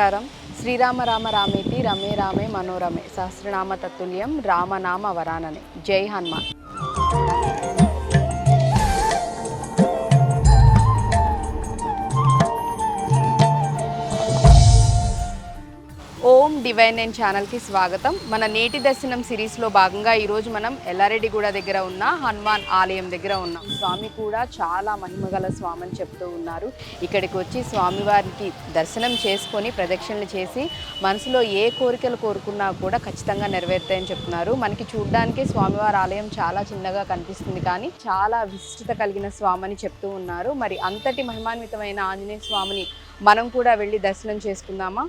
నమస్కారం. శ్రీరామ రామ రామేతి రమే రామే మనోరమే. సహస్రనామ తత్తుల్యం రామనామ వరాననే. జై హనుమాన్. ఓం ఛానల్కి స్వాగతం. మన నేటి దర్శనం సిరీస్లో భాగంగా ఈరోజు మనం ఎల్లారెడ్డిగూడ దగ్గర ఉన్న హనుమాన్ ఆలయం దగ్గర ఉన్నాం. స్వామి కూడా చాలా మహిమగల స్వామి అని చెప్తూ ఉన్నారు. ఇక్కడికి వచ్చి స్వామివారికి దర్శనం చేసుకొని ప్రదక్షిణలు చేసి మనసులో ఏ కోరికలు కోరుకున్నా కూడా ఖచ్చితంగా నెరవేరుతాయని చెప్తున్నారు. మనకి చూడడానికి స్వామివారి ఆలయం చాలా చిన్నగా కనిపిస్తుంది కానీ చాలా విశిష్టత కలిగిన స్వామి అని చెప్తూ ఉన్నారు. మరి అంతటి మహిమాన్వితమైన ఆంజనేయ స్వామిని మనం కూడా వెళ్ళి దర్శనం చేసుకుందామా?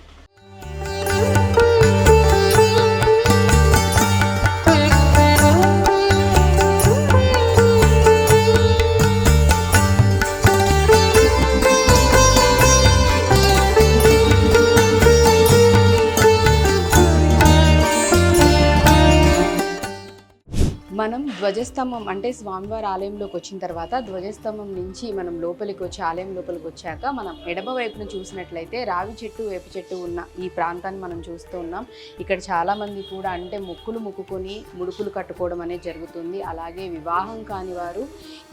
ధ్వజస్తంభం అంటే స్వామివారి ఆలయంలోకి వచ్చిన తర్వాత ధ్వజస్తంభం నుంచి మనం లోపలికి వచ్చి ఆలయం లోపలికి వచ్చాక మనం ఎడమ వైపున చూసినట్లయితే రావి చెట్టు వేప చెట్టు ఉన్న ఈ ప్రాంతాన్ని మనం చూస్తూ ఉన్నాం. ఇక్కడ చాలామంది కూడా అంటే మొక్కులు మొక్కుకొని ముడుకులు కట్టుకోవడం అనేది జరుగుతుంది. అలాగే వివాహం కాని వారు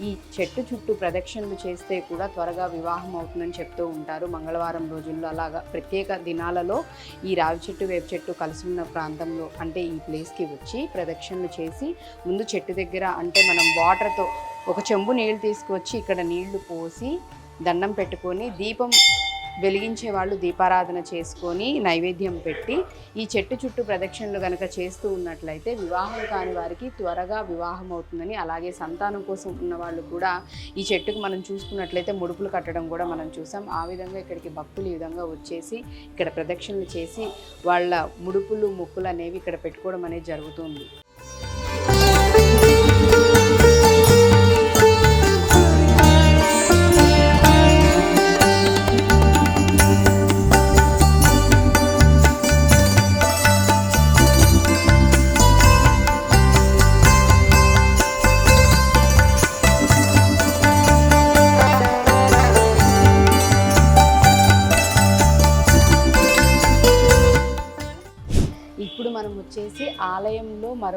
ఈ చెట్టు చుట్టూ ప్రదక్షిణలు చేస్తే కూడా త్వరగా వివాహం అవుతుందని చెప్తూ ఉంటారు. మంగళవారం రోజుల్లో అలాగా ప్రత్యేక దినాలలో ఈ రావి చెట్టు వేప చెట్టు కలిసి ఉన్న ప్రాంతంలో అంటే ఈ ప్లేస్కి వచ్చి ప్రదక్షిణలు చేసి ముందు చెట్టు దగ్గర అంటే మనం వాటర్తో ఒక చెంబు నీళ్ళు తీసుకొచ్చి ఇక్కడ నీళ్ళు పోసి దండం పెట్టుకొని దీపం వెలిగించే వాళ్ళు దీపారాధన చేసుకొని నైవేద్యం పెట్టి ఈ చెట్టు చుట్టూ ప్రదక్షిణలు కనుక చేస్తూ ఉన్నట్లయితే వివాహం కాని వారికి త్వరగా వివాహం అవుతుందని అలాగే సంతానం కోసం ఉన్న వాళ్ళు కూడా ఈ చెట్టుకు మనం చూసుకున్నట్లయితే ముడుపులు కట్టడం కూడా మనం చూసాం. ఆ విధంగా ఇక్కడికి భక్తులు ఈ విధంగా వచ్చేసి ఇక్కడ ప్రదక్షిణలు చేసి వాళ్ళ ముడుపులు ముక్కులు అనేవి ఇక్కడ పెట్టుకోవడం అనేది జరుగుతుంది.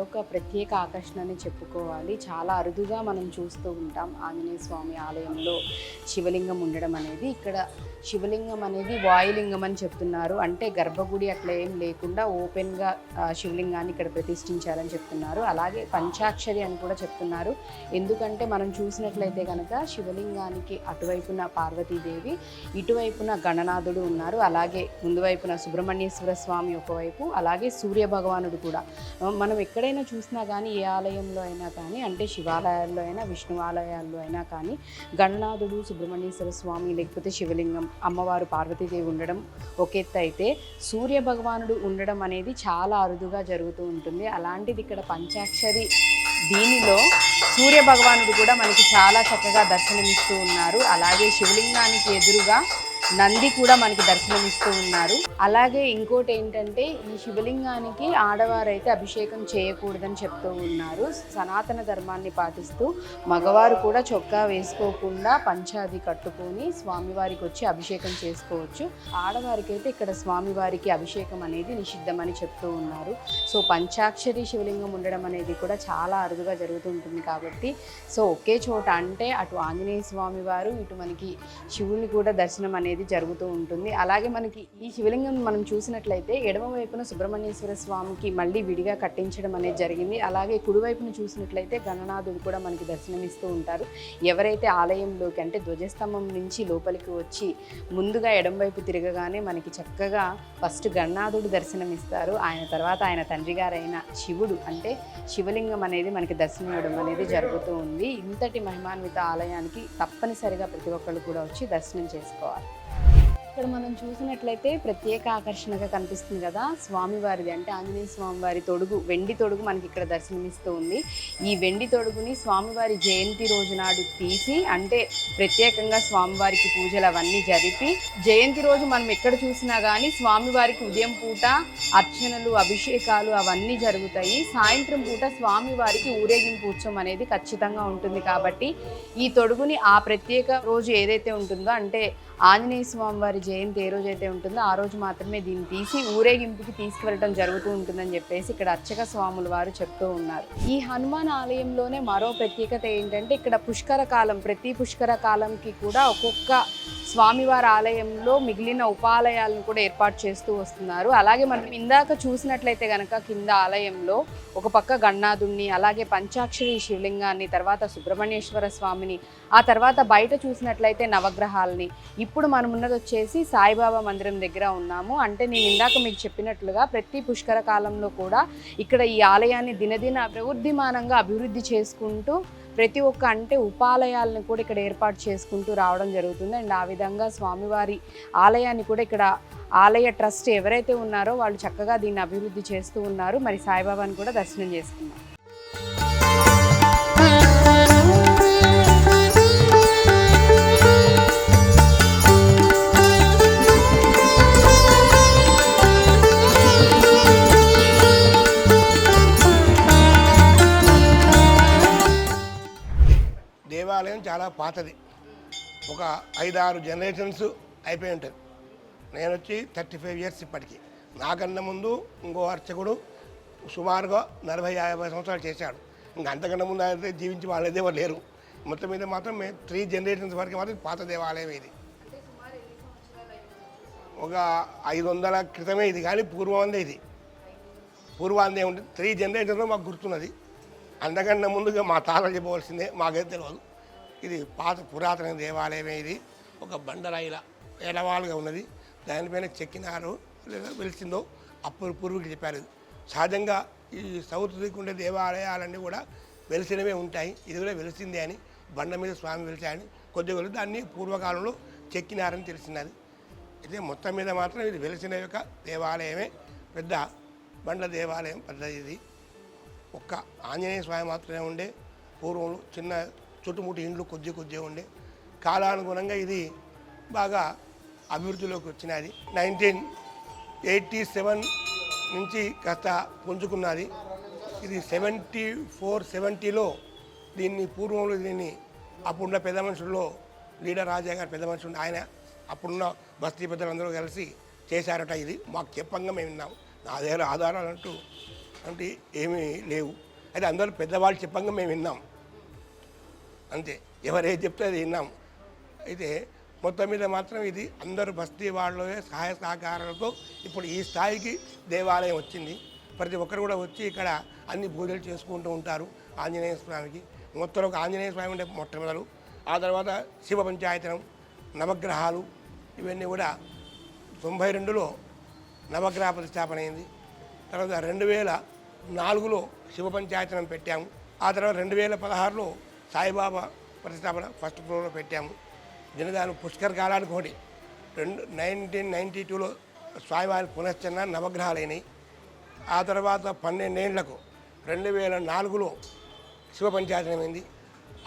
మరొక ప్రత్యేక ఆకర్షణని చెప్పుకోవాలి. చాలా అరుదుగా మనం చూస్తూ ఉంటాం ఆంజనేయ స్వామి ఆలయంలో శివలింగం ఉండడం అనేది. ఇక్కడ శివలింగం అనేది వాయులింగం అని చెప్తున్నారు. అంటే గర్భగుడి అట్లా ఏం లేకుండా ఓపెన్గా శివలింగాన్ని ఇక్కడ ప్రతిష్ఠించాలని చెప్తున్నారు. అలాగే పంచాక్షరి అని కూడా చెప్తున్నారు. ఎందుకంటే మనం చూసినట్లయితే కనుక శివలింగానికి అటువైపున పార్వతీదేవి ఇటువైపున గణనాథుడు ఉన్నారు. అలాగే ముందు వైపున సుబ్రహ్మణ్యేశ్వర స్వామి ఒకవైపు అలాగే సూర్య భగవానుడు కూడా. మనం ఎక్కడైనా చూసినా కానీ ఏ ఆలయంలో అయినా కానీ అంటే శివాలయాల్లో అయినా విష్ణు ఆలయాల్లో అయినా కానీ గణనాథుడు సుబ్రహ్మణ్యేశ్వర స్వామి లేకపోతే శివలింగం అమ్మవారు పార్వతీదేవి ఉండడం ఒక ఎత్తు అయితే సూర్య భగవానుడు ఉండడం అనేది చాలా అరుదుగా జరుగుతూ ఉంటుంది. అలాంటిది ఇక్కడ పంచాక్షరి దీనిలో సూర్య భగవానుడు కూడా మనకి చాలా చక్కగా దర్శనమిస్తూ ఉన్నారు. అలాగే శివలింగానికి ఎదురుగా నంది కూడా మనకి దర్శనమిస్తూ ఉన్నారు. అలాగే ఇంకోటి ఏంటంటే ఈ శివలింగానికి ఆడవారైతే అభిషేకం చేయకూడదని చెప్తూ ఉన్నారు. సనాతన ధర్మాన్ని పాటిస్తూ మగవారు కూడా చొక్కా వేసుకోకుండా పంచాది కట్టుకొని స్వామివారికి వచ్చి అభిషేకం చేసుకోవచ్చు. ఆడవారికి అయితే ఇక్కడ స్వామివారికి అభిషేకం అనేది నిషిద్ధమని చెప్తూ ఉన్నారు. సో పంచాక్షరి శివలింగం ఉండడం అనేది కూడా చాలా అరుదుగా జరుగుతుంటుంది కాబట్టి సో ఒకే చోట అంటే అటు ఆంజనేయ స్వామి వారు ఇటు మనకి శివుని కూడా దర్శనం అనేది జరుగుతూ ఉంటుంది. అలాగే మనకి ఈ శివలింగం మనం చూసినట్లయితే ఎడమ వైపున సుబ్రహ్మణ్యేశ్వర స్వామికి మళ్ళీ విడిగా కట్టించడం అనేది జరిగింది. అలాగే కుడివైపున చూసినట్లయితే గణనాథుడు కూడా మనకి దర్శనమిస్తూ ఉంటారు. ఎవరైతే ఆలయంలోకి అంటే ధ్వజస్తంభం నుంచి లోపలికి వచ్చి ముందుగా ఎడం వైపు తిరగగానే మనకి చక్కగా ఫస్ట్ గణనాథుడు దర్శనమిస్తారు. ఆయన తర్వాత ఆయన తండ్రి గారైన శివుడు అంటే శివలింగం అనేది మనకి దర్శనం ఇవ్వడం అనేది జరుగుతూ ఉంది. ఇంతటి మహిమాన్విత ఆలయానికి తప్పనిసరిగా ప్రతి ఒక్కళ్ళు కూడా వచ్చి దర్శనం చేసుకోవాలి. ఇక్కడ మనం చూసినట్లయితే ప్రత్యేక ఆకర్షణగా కనిపిస్తుంది కదా స్వామివారిది. అంటే ఆంజనేయ స్వామివారి తొడుగు వెండి తొడుగు మనకి ఇక్కడ దర్శనమిస్తూ ఉంది. ఈ వెండి తొడుగుని స్వామివారి జయంతి రోజు నాడు తీసి అంటే ప్రత్యేకంగా స్వామివారికి పూజలు అవన్నీ జరిపి జయంతి రోజు మనం ఎక్కడ చూసినా కానీ స్వామివారికి ఉదయం పూట అర్చనలు అభిషేకాలు అవన్నీ జరుగుతాయి. సాయంత్రం పూట స్వామివారికి ఊరేగింపు ఉత్సవం అనేది ఖచ్చితంగా ఉంటుంది కాబట్టి ఈ తొడుగుని ఆ ప్రత్యేక రోజు ఏదైతే ఉంటుందో అంటే ఆంజనేయ స్వామి వారి జయంతి ఏ రోజు అయితే ఉంటుందో ఆ రోజు మాత్రమే దీన్ని తీసి ఊరేగింపుకి తీసుకువెళ్ళడం జరుగుతూ ఉంటుందని చెప్పేసి ఇక్కడ అర్చక స్వాముల వారు చెప్తూ ఉన్నారు. ఈ హనుమాన్ ఆలయంలోనే మరో ప్రత్యేకత ఏంటంటే ఇక్కడ పుష్కర కాలం ప్రతి పుష్కర కాలంకి కూడా ఒక్కొక్క స్వామివారి ఆలయంలో మిగిలిన ఉపాలయాలను కూడా ఏర్పాటు చేస్తూ వస్తున్నారు. అలాగే మనం ఇందాక చూసినట్లయితే గనక కింద ఆలయంలో ఒక పక్క గణనాథుణ్ణి అలాగే పంచాక్షరి శివలింగాన్ని తర్వాత సుబ్రహ్మణ్యేశ్వర స్వామిని ఆ తర్వాత బయట చూసినట్లయితే నవగ్రహాలని. ఇప్పుడు మనం ఉన్నది వచ్చేసి సాయిబాబా మందిరం దగ్గర ఉన్నాము. అంటే నేను ఇందాక మీకు చెప్పినట్లుగా ప్రతి పుష్కర కాలంలో కూడా ఇక్కడ ఈ ఆలయాన్ని దినదిన ప్రవృద్ధిమానంగా అభివృద్ధి చేసుకుంటూ ప్రతి ఒక్క అంటే ఉపాలయాలను కూడా ఇక్కడ ఏర్పాటు చేసుకుంటూ రావడం జరుగుతుంది. అండ్ ఆ విధంగా స్వామివారి ఆలయాన్ని కూడా ఇక్కడ ఆలయ ట్రస్ట్ ఎవరైతే ఉన్నారో వాళ్ళు చక్కగా దీన్ని అభివృద్ధి చేస్తూ ఉన్నారు. మరి సాయిబాబాని కూడా దర్శనం చేసుకున్నారు చాలా పాతది. ఒక ఐదారు జనరేషన్స్ అయిపోయి ఉంటుంది. నేను వచ్చి థర్టీ ఫైవ్ ఇయర్స్ ఇప్పటికి. నాకన్నా ముందు ఇంకో అర్చకుడు సుమారుగా నలభై యాభై సంవత్సరాలు చేశాడు. ఇంకా అంతకన్నా ముందు అయితే జీవించి వాళ్ళేదే ఎవరు లేరు. మొత్తం మీద మాత్రం మేము త్రీ జనరేషన్స్ వరకు మాత్రం పాత దేవాలయం ఇది. ఒక ఐదు వందల క్రితమే ఇది కానీ పూర్వం ఇది. పూర్వాందే ఉంటుంది త్రీ జనరేషన్లో మాకు గుర్తున్నది. అంతకన్నా ముందుగా మా తాత చెప్పవలసిందే మాకైతే తెలియదు ఇది పాత పురాతన దేవాలయమే ఇది. ఒక బండరాయిల ఎడవాలుగా ఉన్నది. దానిపైన చెక్కినారు లేదా వెలిసిందో అప్పుడు పూర్వీకులు చెప్పారు. సహజంగా ఈ సౌత్ దిక్కుండే దేవాలయాలన్నీ కూడా వెలిసినవే ఉంటాయి. ఇది కూడా వెలిసిందే అని బండ మీద స్వామి వెలిసాయని కొద్దిగా కొద్ది దాన్ని పూర్వకాలంలో చెక్కినారని తెలిసినది. అయితే మొత్తం మీద మాత్రం ఇది వెలిసిన యొక్క దేవాలయమే. పెద్ద బండ దేవాలయం పెద్దది ఇది. ఒక్క ఆంజనేయ స్వామి మాత్రమే ఉండే. పూర్వంలో చిన్న చుట్టుముట్టు ఇండ్లు కొద్ది కొద్దిగా ఉండే. కాలానుగుణంగా ఇది బాగా అభివృద్ధిలోకి వచ్చినది. నైన్టీన్ ఎయిటీ సెవెన్ నుంచి కాస్త పుంజుకున్నది. ఇది సెవెంటీ ఫోర్ సెవెంటీలో దీన్ని పూర్వంలో దీన్ని అప్పుడున్న పెద్ద మనుషుల్లో లీడర్ రాజా గారు పెద్ద మనుషులు ఆయన అప్పుడున్న బస్తీ పెద్దలందరూ కలిసి చేశారట ఇది. మాకు చెప్పంగా మేము విన్నాం. నా దగ్గర ఆధారాలు అంటూ అంటే ఏమీ లేవు. అయితే అందరూ పెద్దవాళ్ళు చెప్పంగా మేము విన్నాం. అంతే. ఎవరే చెప్తే అది విన్నాం. అయితే మొత్తం మీద మాత్రం ఇది అందరూ బస్తీ వాళ్ళే సహాయ సహకారాలతో ఇప్పుడు ఈ స్థాయికి దేవాలయం వచ్చింది. ప్రతి ఒక్కరు కూడా వచ్చి ఇక్కడ అన్ని పూజలు చేసుకుంటూ ఉంటారు ఆంజనేయ స్వామికి. మొత్తం ఒక ఆంజనేయ స్వామి ఉండే మొట్టమొదలు. ఆ తర్వాత శివ పంచాయతనం నవగ్రహాలు ఇవన్నీ కూడా తొంభై రెండులో నవగ్రహ ప్రతిష్టాపన అయింది. తర్వాత రెండు వేల నాలుగులో శివ పంచాయతనం పెట్టాము. ఆ తర్వాత రెండు వేల పదహారులో సాయిబాబా ప్రతిష్టాపన ఫస్ట్ ఫ్లోర్లో పెట్టాము. దినదానం పుష్కర్ కాలానికి ఒకటి. రెండు నైన్టీన్ నైంటీ టూలో స్వామివారి పునశ్చరణ నవగ్రహాలైనవి ఆ తర్వాత పన్నెండేళ్ళకు రెండు వేల నాలుగులో శివ పంచాయతమైంది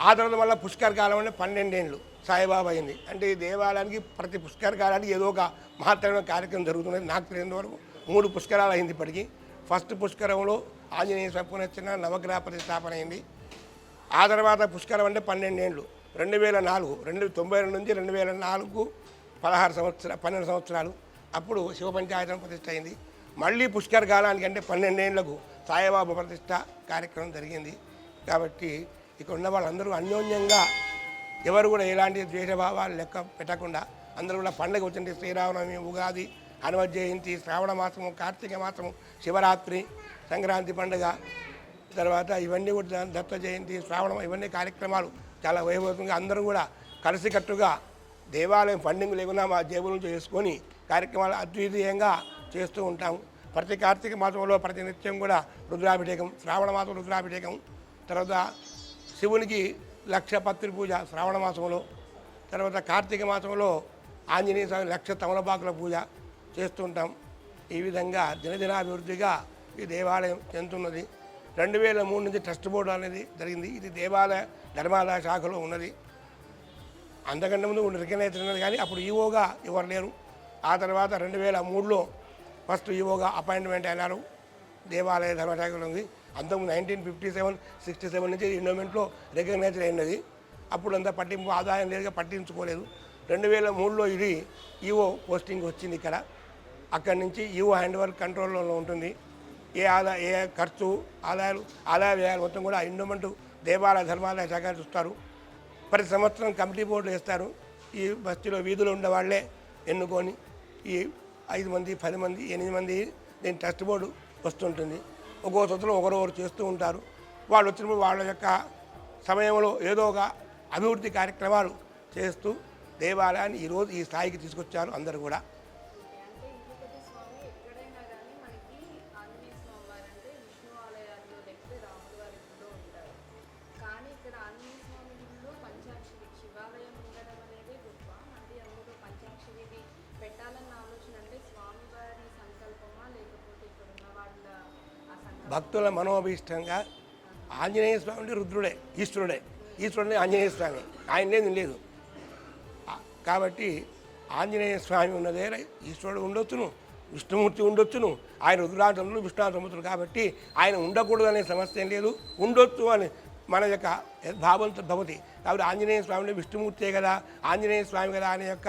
ఆ తర్వాత మళ్ళీ పుష్కర్ కాలం అంటే పన్నెండేళ్ళు సాయిబాబా అయింది. అంటే ఈ దేవాలయానికి ప్రతి పుష్కర కాలానికి ఏదో ఒక మహత్తరమైన కార్యక్రమం జరుగుతున్నది. నాకు తెలియని వరకు మూడు పుష్కరాలు అయింది ఇప్పటికీ. ఫస్ట్ పుష్కరంలో ఆంజనేయ స్వామి పునశ్చరణ నవగ్రహ ప్రతిష్టాపన అయింది. ఆ తర్వాత పుష్కరం అంటే పన్నెండేళ్ళు రెండు వేల నాలుగు రెండు తొంభై రెండు నుంచి రెండు వేల నాలుగు పదహారు సంవత్సరాలు పన్నెండు సంవత్సరాలు. అప్పుడు శివ పంచాయతం ప్రతిష్ట అయింది. మళ్ళీ పుష్కర కాలానికి అంటే పన్నెండేళ్ళకు సాయిబాబు ప్రతిష్ట కార్యక్రమం జరిగింది. కాబట్టి ఇక్కడ ఉన్న వాళ్ళందరూ అన్యోన్యంగా ఎవరు కూడా ఎలాంటి ద్వేషభావాలు లెక్క పెట్టకుండా అందరూ కూడా పండగ వచ్చింది శ్రీరామనవమి ఉగాది హనుమ జయంతి శ్రావణ మాసము కార్తీక మాసము శివరాత్రి సంక్రాంతి పండుగ తర్వాత ఇవన్నీ కూడా దత్త జయంతి శ్రావణం ఇవన్నీ కార్యక్రమాలు చాలా వైభవంగా అందరూ కూడా కలిసికట్టుగా దేవాలయం ఫండింగ్ లేకుండా మా జేబుల నుంచి వేసుకొని కార్యక్రమాలు అద్వితీయంగా చేస్తూ ఉంటాం ప్రతి కార్తీక మాసంలో ప్రతి నిత్యం కూడా రుద్రాభిషేకం శ్రావణ మాసం రుద్రాభిషేకం తర్వాత శివునికి లక్ష పత్రి పూజ శ్రావణ మాసంలో తర్వాత కార్తీక మాసంలో ఆంజనేయ స్వామి లక్ష తమలపాకుల పూజ చేస్తుంటాం ఈ విధంగా దినదినాభివృద్ధిగా ఈ దేవాలయం చెందుతున్నది. రెండు వేల మూడు నుంచి ట్రస్ట్ బోర్డు అనేది జరిగింది. ఇది దేవాలయ ధర్మాదాయ శాఖలో ఉన్నది. అంతకంటే ముందు రికగ్నైజ్ ఉన్నది కానీ అప్పుడు ఈవోగా ఎవరు లేరు. ఆ తర్వాత రెండు వేల మూడులో ఫస్ట్ ఈవోగా అపాయింట్మెంట్ అయినారు. దేవాలయ ధర్మశాఖలో ఉంది అంతకుముందు nineteen fifty seven sixty seven నుంచి ఎండోమెంట్లో రికగ్నైజ్ అయినది. అప్పుడు అంతా పట్టింపు ఆదాయం లేదుగా పట్టించుకోలేదు. రెండు వేల మూడులో ఇది ఈవో పోస్టింగ్ వచ్చింది ఇక్కడ. అక్కడి నుంచి ఈఓ హ్యాండ్ వర్క్ కంట్రోల్లో ఉంటుంది. ఏ ఆదాయ ఏ ఖర్చు ఆదాయాలు ఆదాయ వ్యయాలు మొత్తం కూడా ఎండోమెంట్ దేవాలయ ధర్మాలయ శాఖ చూస్తారు. ప్రతి సంవత్సరం కమిటీ బోర్డులు వేస్తారు. ఈ బస్తీలో వీధులు ఉండే వాళ్ళే ఎన్నుకొని ఈ ఐదు మంది పది మంది ఎనిమిది మంది దీని ట్రస్ట్ బోర్డు వస్తుంటుంది. ఒక్కో సంవత్సరం ఒకరొకరు చేస్తూ ఉంటారు. వాళ్ళు వచ్చినప్పుడు వాళ్ళ యొక్క సమయంలో ఏదో ఒక అభివృద్ధి కార్యక్రమాలు చేస్తూ దేవాలయాన్ని ఈరోజు ఈ స్థాయికి తీసుకొచ్చారు అందరూ కూడా. ఇక్కడ ఆంజనేయ స్వామి పంచాక్షరి శివాలయం ఉండడం అనేది గొప్ప. మరి అందులో పంచాక్షరిది పెట్టాలన్న ఆలోచన అంటే స్వామివారి సంకల్పమా? లేకపోతే ఇక్కడ ఉన్న వాళ్ళ భక్తుల మనోభీష్టంగా ఆంజనేయ స్వామి అంటే రుద్రుడే ఈశ్వరుడే. ఈశ్వరుడే ఆంజనేయ స్వామి. ఆయన లేదు లేదు కాబట్టి ఆంజనేయ స్వామి ఉన్నదే ఈశ్వరుడు ఉండొచ్చును విష్ణుమూర్తి ఉండొచ్చును ఆయన రుద్రాటములు విష్ణాంతముతులు కాబట్టి ఆయన ఉండకూడదు అనే సమస్య ఏం లేదు. ఉండొచ్చు అని మన యొక్క భావంతో భవతి. కాబట్టి ఆంజనేయ స్వామిని విష్ణుమూర్తి విష్ణుమూర్తే కదా ఆంజనేయ స్వామి కదా అనే యొక్క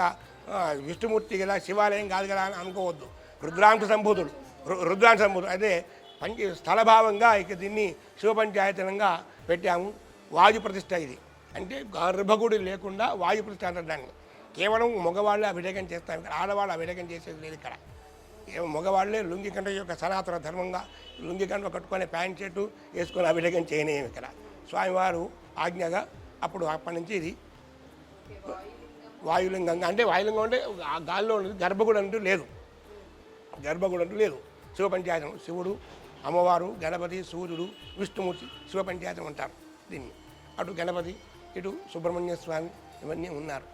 విష్ణుమూర్తి కదా శివాలయం కాదు కదా అని అనుకోవద్దు. రుద్రాంశ సంభూతుడు రుద్రాంశ సంభూతుడు అయితే పంచ స్థలభావంగా ఇక దీన్ని శివపంచాయతనంగా పెట్టాము. వాయు ప్రతిష్ట ఇది. అంటే గర్భగుడి లేకుండా వాయు ప్రతిష్ట అంటారు దాన్ని. కేవలం మగవాళ్ళే అభిషేకం చేస్తాం ఇక్కడ ఆడవాళ్ళు అభిషేకం చేసేది లేదు ఇక్కడ. మగవాళ్ళే లుంగి కంట యొక్క సనాతన ధర్మంగా లుంగి కంట కట్టుకొని ప్యాంట్ షర్టు వేసుకొని అభిషేకం చేయలేము ఇక్కడ. స్వామివారు ఆజ్ఞగా అప్పుడు అప్పటి నుంచి ఇది. వాయులింగంగా అంటే వాయులింగం అంటే ఆ గాలిలో ఉన్నది గర్భగుడి అంటూ లేదు. గర్భగుడి అంటూ లేదు. శివపంచాయతం శివుడు అమ్మవారు గణపతి సూర్యుడు విష్ణుమూర్తి శివపంచాయతం అంటారు దీన్ని. అటు గణపతి ఇటు సుబ్రహ్మణ్య స్వామి ఇవన్నీ ఉన్నారు.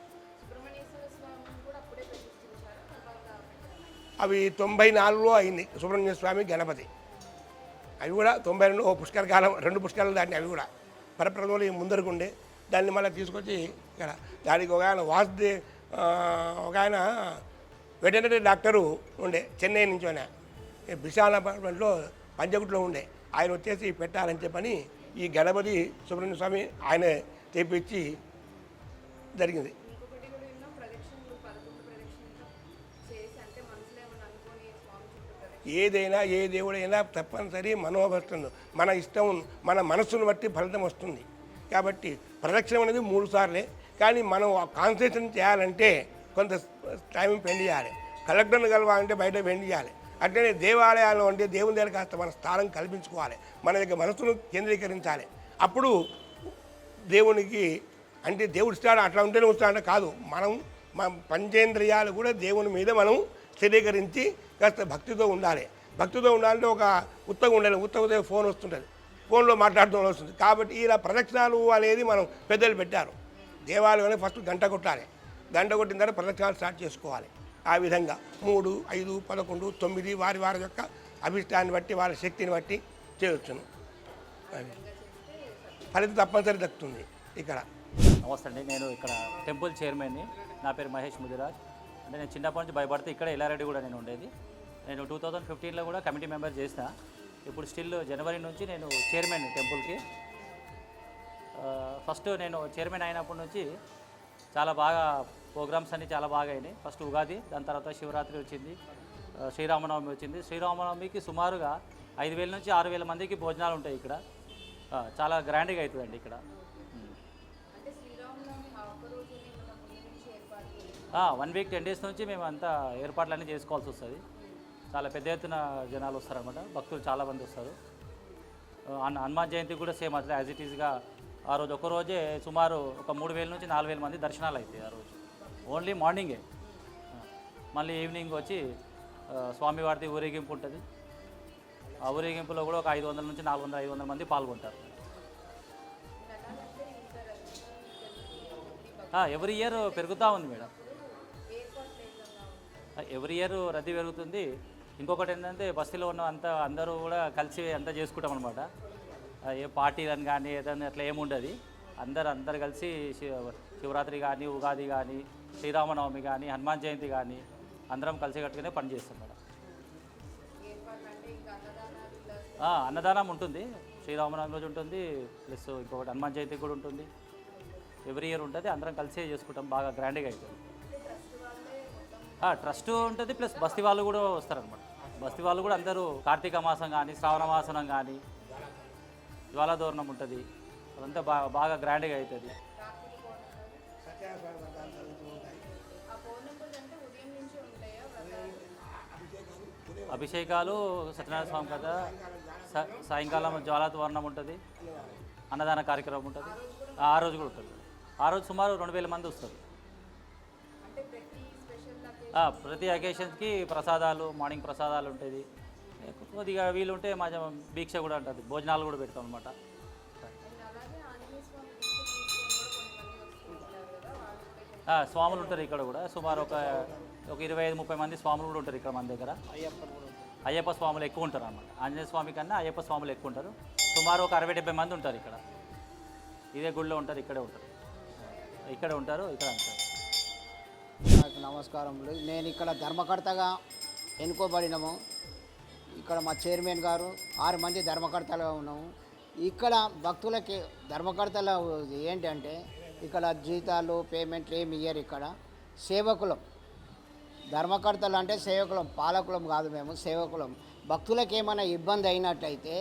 అవి తొంభై నాలుగులో అయింది. సుబ్రహ్మణ్య స్వామి గణపతి. అవి కూడా తొంభై రెండు ఓ పుష్కర కాలం రెండు పుష్కరాలు దాన్ని అవి కూడా. పరప్రదంలో ముందరకు ఉండే దాన్ని మళ్ళీ తీసుకొచ్చి ఇక్కడ దానికి ఒక ఆయన వాసుదే ఒక ఆయన వెటనరీ డాక్టరు ఉండే చెన్నై నుంచి ఆయన. ఈ అపార్ట్మెంట్లో పంజగుట్లో ఉండే. ఆయన వచ్చేసి పెట్టాలని చెప్పని ఈ గణపతి సుబ్రహ్మణ్య స్వామి ఆయన తెప్పించి జరిగింది. ఏదైనా ఏ దేవుడైనా తప్పనిసరి మనోభక్తులు మన ఇష్టం మన మనస్సును బట్టి ఫలితం వస్తుంది. కాబట్టి ప్రదక్షిణం అనేది మూడు సార్లే. కానీ మనం కాన్సన్ట్రేషన్ చేయాలంటే కొంత టైం పెండ్ చేయాలి. కలెక్టర్ని కలవాలంటే బయట పెండ్ చేయాలి. అట్లనే దేవాలయాల్లో అంటే దేవుని దగ్గర కాస్త మన స్థానం కల్పించుకోవాలి. మన యొక్క మనసును కేంద్రీకరించాలి. అప్పుడు దేవునికి అంటే దేవుడు ఇస్తాడు అట్లా ఉంటేనే వస్తాడంటే కాదు. మనం మన పంచేంద్రియాలు కూడా దేవుని మీద మనం స్థిరీకరించి కాస్త భక్తితో ఉండాలి. భక్తితో ఉండాలంటే ఒక ఉత్తగా ఉండాలి. ఉత్తగా ఫోన్ వస్తుంటుంది. ఫోన్లో మాట్లాడుతూ వస్తుంది. కాబట్టి ఇలా ప్రదక్షిణాలు అనేది మనం పెద్దలు పెట్టారు. దేవాలయంలో ఫస్ట్ గంట కొట్టాలి. గంట కొట్టిన తర్వాత ప్రదక్షిణాలు స్టార్ట్ చేసుకోవాలి. ఆ విధంగా మూడు ఐదు పదకొండు తొమ్మిది వారి వారి యొక్క అభిష్టాన్ని బట్టి వారి శక్తిని బట్టి చేయవచ్చును ఫలితం తప్పనిసరి దక్కుతుంది ఇక్కడ. నమస్తే అండి. నేను ఇక్కడ టెంపుల్ చైర్మన్ని. నా పేరు మహేష్ ముదిరాజ్. అంటే నేను చిన్నప్పటి నుంచి భయపడితే ఇక్కడ ఎల్లారెడ్డి కూడా నేను ఉండేది. నేను టూ థౌజండ్ ఫిఫ్టీన్లో కూడా కమిటీ మెంబర్ చేసిన. ఇప్పుడు స్టిల్ జనవరి నుంచి నేను చైర్మన్ టెంపుల్కి. ఫస్ట్ నేను చైర్మన్ అయినప్పటి నుంచి చాలా బాగా ప్రోగ్రామ్స్ అన్నీ చాలా బాగా అయినాయి. ఫస్ట్ ఉగాది దాని తర్వాత శివరాత్రి వచ్చింది శ్రీరామనవమి వచ్చింది. శ్రీరామనవమికి సుమారుగా ఐదు వేల నుంచి ఆరు వేల మందికి భోజనాలు ఉంటాయి ఇక్కడ. చాలా గ్రాండ్గా అవుతుందండి ఇక్కడ. వన్ వీక్ టెన్ డేస్ నుంచి మేము అంతా ఏర్పాట్లన్నీ చేసుకోవాల్సి వస్తుంది. చాలా పెద్ద ఎత్తున జనాలు వస్తారన్నమాట. భక్తులు చాలామంది వస్తారు. హనుమాన్ జయంతి కూడా సేమ్ అట్లా యాజ్ ఇట్ ఈస్గా ఆ రోజు ఒక రోజే సుమారు ఒక మూడు వేల నుంచి నాలుగు వేల మంది దర్శనాలు అవుతాయి ఆ రోజు. ఓన్లీ మార్నింగే మళ్ళీ ఈవినింగ్ వచ్చి స్వామివారిది ఊరేగింపు ఉంటుంది. ఆ ఊరేగింపులో కూడా ఒక ఐదు వందల నుంచి నాలుగు వందల ఐదు వందల మంది పాల్గొంటారు. ఎవ్రీ ఇయర్ పెరుగుతూ ఉంది మేడం. ఎవ్రీ ఇయర్ రద్దీ పెరుగుతుంది. ఇంకొకటి ఏంటంటే బస్తీలో ఉన్న అంత అందరూ కూడా కలిసి అంతా చేసుకుంటాం అనమాట ఏ పార్టీలను కానీ ఏదైనా అట్లా ఏముండదు అందరు అందరు కలిసి శివ- శివరాత్రి కానీ ఉగాది కానీ శ్రీరామనవమి కానీ హనుమాన్ జయంతి కానీ అందరం కలిసి కట్టుకునే పని చేస్తాం మేడం. అన్నదానం ఉంటుంది. శ్రీరామనవమి రోజు ఉంటుంది. ప్లస్ ఇంకొకటి హనుమాన్ జయంతి కూడా ఉంటుంది. ఎవ్రీ ఇయర్ ఉంటుంది. అందరం కలిసే చేసుకుంటాం. బాగా గ్రాండ్గా అవుతుంది ట్రస్ట్ ఉంటుంది ప్లస్ బస్తీ వాళ్ళు కూడా వస్తారనమాట బస్తీ వాళ్ళు కూడా అందరూ కార్తీక మాసం కానీ శ్రావణ మాసం కానీ జ్వాలాదోరణం ఉంటుంది. అదంతా బాగా బాగా గ్రాండ్గా అవుతుంది అభిషేకాలు సత్యనారాయణ స్వామి కదా సాయంకాలం జ్వాలతోరణం ఉంటుంది. అన్నదాన కార్యక్రమం ఉంటుంది. ఆ రోజు కూడా ఉంటుంది. ఆ రోజు సుమారు రెండు వేల మంది వస్తారు. ప్రతి అకేషన్స్కి ప్రసాదాలు మార్నింగ్ ప్రసాదాలు ఉంటుంది. కొద్దిగా వీలుంటే మా భీక్ష కూడా ఉంటుంది భోజనాలు కూడా పెడతాం అనమాట స్వాములు ఉంటారు ఇక్కడ కూడా. సుమారు ఒక ఒక ఇరవై ఐదు ముప్పై మంది స్వాములు కూడా ఉంటారు ఇక్కడ మన దగ్గర. అయ్యప్ప స్వాములు ఎక్కువ ఉంటారు అనమాట ఆంజనేయ స్వామి కన్నా అయ్యప్ప స్వాములు ఎక్కువ ఉంటారు. సుమారు ఒక అరవై డెబ్బై మంది ఉంటారు ఇక్కడ. ఇదే గుడిలో ఉంటారు ఇక్కడే ఉంటారు. ఇక్కడే ఉంటారు ఇక్కడ ఉంటారు నమస్కారములు నేను ఇక్కడ ధర్మకర్తగా ఎన్నుకోబడినాము. ఇక్కడ మా చైర్మన్ గారు ఆరు మంది ధర్మకర్తలుగా ఉన్నాము. ఇక్కడ భక్తులకి ధర్మకర్తలు ఏంటంటే ఇక్కడ జీతాలు పేమెంట్లు ఏమి ఇయ్యరు ఇక్కడ. సేవకులం. ధర్మకర్తలు అంటే సేవకులం పాలకులం కాదు మేము సేవకులం. భక్తులకు ఏమైనా ఇబ్బంది అయినట్టయితే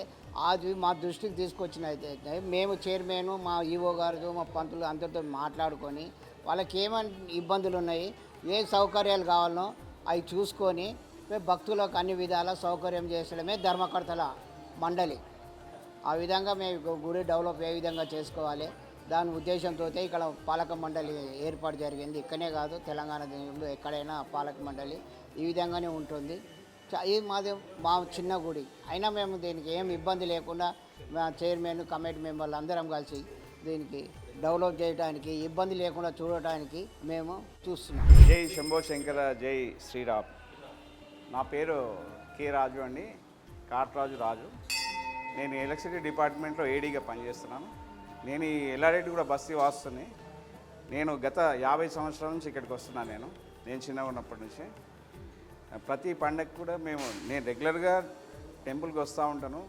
అది మా దృష్టికి తీసుకొచ్చినట్టయితే మేము చైర్మన్ మా ఈవో గారు మా పంతులు అందరితో మాట్లాడుకొని వాళ్ళకి ఏమైనా ఇబ్బందులు ఉన్నాయి ఏ సౌకర్యాలు కావాలనో అవి చూసుకొని మేము భక్తులకు అన్ని విధాల సౌకర్యం చేసడమే ధర్మకర్తల మండలి. ఆ విధంగా మేము గుడి డెవలప్ ఏ విధంగా చేసుకోవాలి దాని ఉద్దేశంతో ఇక్కడ పాలక మండలి ఏర్పాటు జరిగింది. ఇక్కడే కాదు తెలంగాణ దేశంలో ఎక్కడైనా పాలక మండలి ఈ విధంగానే ఉంటుంది. ఇది మాది మా చిన్న గుడి. అయినా మేము దీనికి ఏం ఇబ్బంది లేకుండా మా చైర్మన్ కమిటీ మెంబర్లు అందరం కలిసి దీనికి డెవలప్ చేయడానికి ఇబ్బంది లేకుండా చూడటానికి మేము చూస్తున్నాం. జై శంభో శంకర జై శ్రీరామ్. నా పేరు కె రాజు అండి కాట్రాజు రాజు నేను ఎలక్ట్రిసిటీ డిపార్ట్మెంట్లో ఏడీగా పనిచేస్తున్నాను. నేను ఈ ఎల్లారెడ్డి కూడా బస్తీ వాస్తుంది నేను గత యాభై సంవత్సరాల నుంచి ఇక్కడికి వస్తున్నాను నేను. నేను చిన్నగా ఉన్నప్పటి నుంచి. ప్రతి పండగ కూడా మేము నేను రెగ్యులర్గా టెంపుల్కి వస్తూ ఉంటాను.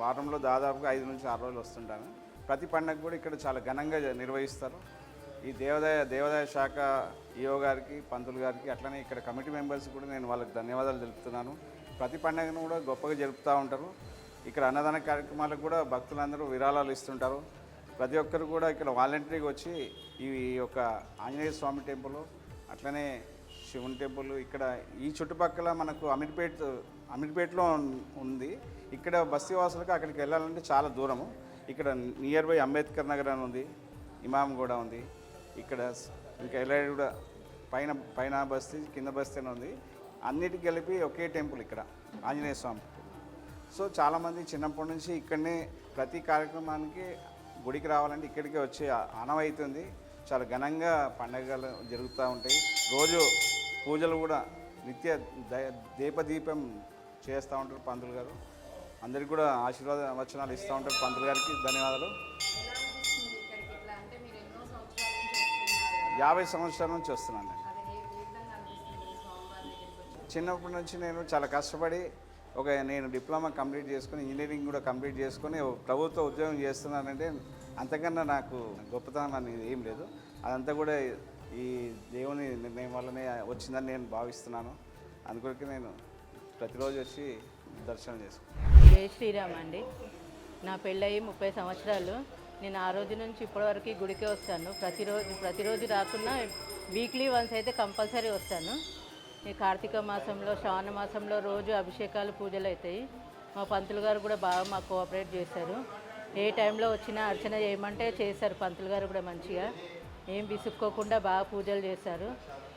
వారంలో దాదాపుగా ఐదు నుంచి ఆరు రోజులు వస్తుంటాను. ప్రతి పండగ కూడా ఇక్కడ చాలా ఘనంగా నిర్వహిస్తారు. ఈ దేవాదాయ దేవాదాయ శాఖ ఈఓ గారికి పంతులు గారికి అట్లనే ఇక్కడ కమిటీ మెంబర్స్ కూడా నేను వాళ్ళకి ధన్యవాదాలు తెలుపుతున్నాను. ప్రతి పండగను కూడా గొప్పగా జరుపుతూ ఉంటారు. ఇక్కడ అన్నదాన కార్యక్రమాలకు కూడా భక్తులందరూ విరాళాలు ఇస్తుంటారు. ప్రతి ఒక్కరు కూడా ఇక్కడ వాలంటరీగా వచ్చి ఈ యొక్క ఆంజనేయ స్వామి టెంపుల్ అట్లనే శివుని టెంపుల్ ఇక్కడ ఈ చుట్టుపక్కల మనకు అమీర్పేట్ అమీర్పేట్లో ఉంది. ఇక్కడ బస్తీవాసులకు అక్కడికి వెళ్ళాలంటే చాలా దూరము. ఇక్కడ నియర్ బై అంబేద్కర్ నగర్ అని ఉంది ఇమాం కూడా ఉంది. ఇక్కడ ఇంకా ఎలా కూడా పైన పైన బస్తీ కింద బస్తీ అని ఉంది. అన్నిటికి కలిపి ఒకే టెంపుల్ ఇక్కడ ఆంజనేయ స్వామి సో చాలామంది చిన్నప్పటి నుంచి ఇక్కడనే ప్రతి కార్యక్రమానికి గుడికి రావాలంటే ఇక్కడికే వచ్చే అనవైతుంది చాలా ఘనంగా పండగలు జరుగుతూ ఉంటాయి. రోజు పూజలు కూడా నిత్య దీపదీపం చేస్తూ ఉంటారు పంతులు గారు. అందరికి కూడా ఆశీర్వాద వచనాలు ఇస్తూ ఉంటారు. పంతులు గారికి ధన్యవాదాలు. యాభై సంవత్సరాల నుంచి వస్తున్నాను. చిన్నప్పటి నుంచి నేను చాలా కష్టపడి ఒక నేను డిప్లొమా కంప్లీట్ చేసుకుని ఇంజనీరింగ్ కూడా కంప్లీట్ చేసుకొని ప్రభుత్వ ఉద్యోగం చేస్తున్నానంటే అంతకన్నా నాకు గొప్పతనం అనేది ఏం లేదు. అదంతా కూడా ఈ దేవుని నిర్ణయం వల్లనే వచ్చిందని నేను భావిస్తున్నాను. అందుకొరకు నేను ప్రతిరోజు వచ్చి దర్శనం చేసుకుంటాం. జై శ్రీరామ్ అండి. నా పెళ్ళయి ముప్పై సంవత్సరాలు. నేను ఆ రోజు నుంచి ఇప్పటివరకు గుడికే వస్తాను. ప్రతిరోజు ప్రతిరోజు రాకున్నా వీక్లీ వన్స్ అయితే కంపల్సరీ వస్తాను. ఈ కార్తీక మాసంలో శ్రావణ మాసంలో రోజు అభిషేకాలు పూజలు అవుతాయి. మా పంతులు గారు కూడా బాగా మాకు కోఆపరేట్ చేశారు. ఏ టైంలో వచ్చినా అర్చన చేయమంటే చేశారు పంతులు గారు కూడా మంచిగా. ఏం విసుక్కోకుండా బాగా పూజలు చేశారు.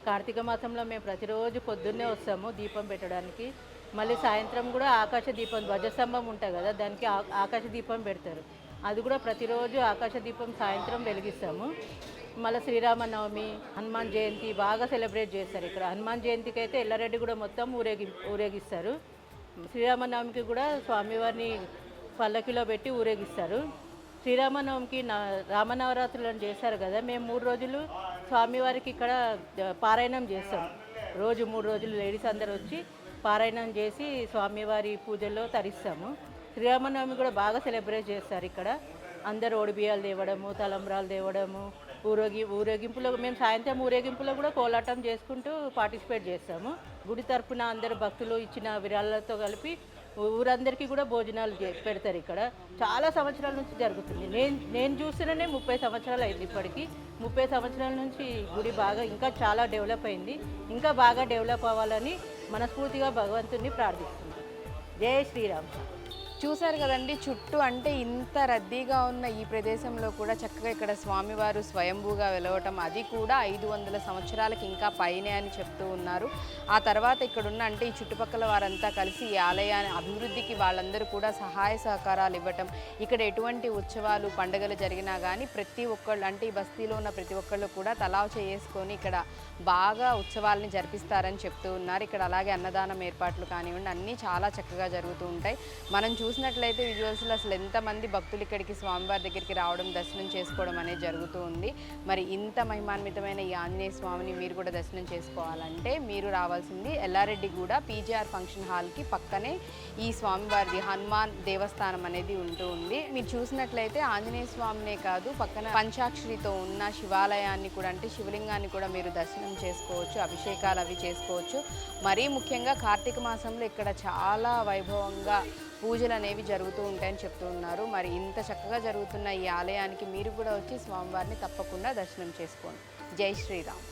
కార్తీక మాసంలో మేము ప్రతిరోజు పొద్దున్నే వస్తాము దీపం పెట్టడానికి. మళ్ళీ సాయంత్రం కూడా ఆకాశ దీపం ధ్వజస్తంభం ఉంటుంది కదా దానికి ఆ- ఆకాశ దీపం పెడతారు. అది కూడా ప్రతిరోజు ఆకాశ దీపం సాయంత్రం వెలిగిస్తాము. మళ్ళీ శ్రీరామనవమి హనుమాన్ జయంతి బాగా సెలబ్రేట్ చేస్తారు ఇక్కడ. హనుమాన్ జయంతికి అయితే ఎల్లారెడ్డి కూడా మొత్తం ఊరేగి ఊరేగిస్తారు. శ్రీరామనవమికి కూడా స్వామివారిని పల్లకిలో పెట్టి ఊరేగిస్తారు. శ్రీరామనవమికి నా రామనవరాత్రులను చేస్తారు కదా మేము మూడు రోజులు స్వామివారికి ఇక్కడ పారాయణం చేస్తాం. రోజు మూడు రోజులు లేడీస్ అందరు వచ్చి పారాయణం చేసి స్వామివారి పూజల్లో తరిస్తాము. శ్రీరామనవమి కూడా బాగా సెలబ్రేట్ చేస్తారు ఇక్కడ. అందరు ఒడిబియ్యాలు తేవడము తలంబ్రాలు తేవడము ఊరేగి ఊరేగింపులో మేము సాయంత్రం ఊరేగింపులో కూడా కోలాటం చేసుకుంటూ పార్టిసిపేట్ చేస్తాము. గుడి తరఫున అందరు భక్తులు ఇచ్చిన విరాళాలతో కలిపి ఊరందరికీ కూడా భోజనాలు పెడతారు ఇక్కడ. చాలా సంవత్సరాల నుంచి జరుగుతుంది. నేను నేను చూస్తేనే ముప్పై సంవత్సరాలు అయింది ఇప్పటికి. ముప్పై సంవత్సరాల నుంచి గుడి బాగా ఇంకా చాలా డెవలప్ అయింది. ఇంకా బాగా డెవలప్ అవ్వాలని మనస్ఫూర్తిగా భగవంతుణ్ణి ప్రార్థిస్తున్నాను జై శ్రీరామ్. చూశారు కదండి చుట్టూ అంటే ఇంత రద్దీగా ఉన్న ఈ ప్రదేశంలో కూడా చక్కగా ఇక్కడ స్వామివారు స్వయంభూగా వెలవటం అది కూడా ఐదు వందల సంవత్సరాలకి ఇంకా పైనే అని చెప్తూ ఉన్నారు. ఆ తర్వాత ఇక్కడున్న అంటే ఈ చుట్టుపక్కల వారంతా కలిసి ఈ ఆలయాన్ని అభివృద్ధికి వాళ్ళందరూ కూడా సహాయ సహకారాలు ఇవ్వటం ఇక్కడ ఎటువంటి ఉత్సవాలు పండుగలు జరిగినా కానీ ప్రతి ఒక్కళ్ళు అంటే ఈ బస్తీలో ఉన్న ప్రతి ఒక్కళ్ళు కూడా తలావ చేసుకొని ఇక్కడ బాగా ఉత్సవాలని జరిపిస్తారని చెప్తూ ఉన్నారు. ఇక్కడ అలాగే అన్నదానం ఏర్పాట్లు కానివ్వండి అన్నీ చాలా చక్కగా జరుగుతూ ఉంటాయి. మనం చూసినట్లయితే విజువల్స్లో అసలు ఎంతమంది భక్తులు ఇక్కడికి స్వామివారి దగ్గరికి రావడం దర్శనం చేసుకోవడం అనేది జరుగుతూ ఉంది. మరి ఇంత మహిమాన్వితమైన ఈ ఆంజనేయ స్వామిని మీరు కూడా దర్శనం చేసుకోవాలంటే మీరు రావాల్సింది ఎల్లారెడ్డి కూడా పీజీఆర్ ఫంక్షన్ హాల్కి పక్కనే ఈ స్వామివారిది హనుమాన్ దేవస్థానం అనేది ఉంటూ ఉంది. మీరు చూసినట్లయితే ఆంజనేయ స్వామినే కాదు పక్కన పంచాక్షరితో ఉన్న శివాలయాన్ని కూడా అంటే శివలింగాన్ని కూడా మీరు దర్శనం చేసుకోవచ్చు అభిషేకాలు అవి చేసుకోవచ్చు. మరీ ముఖ్యంగా కార్తీక మాసంలో ఇక్కడ చాలా వైభవంగా పూజలు అనేవి జరుగుతూ ఉంటాయని చెప్తూ ఉన్నారు. మరి ఇంత చక్కగా జరుగుతున్న ఈ ఆలయానికి మీరు కూడా వచ్చి స్వామివారిని తప్పకుండా దర్శనం చేసుకోండి. జై శ్రీరామ్.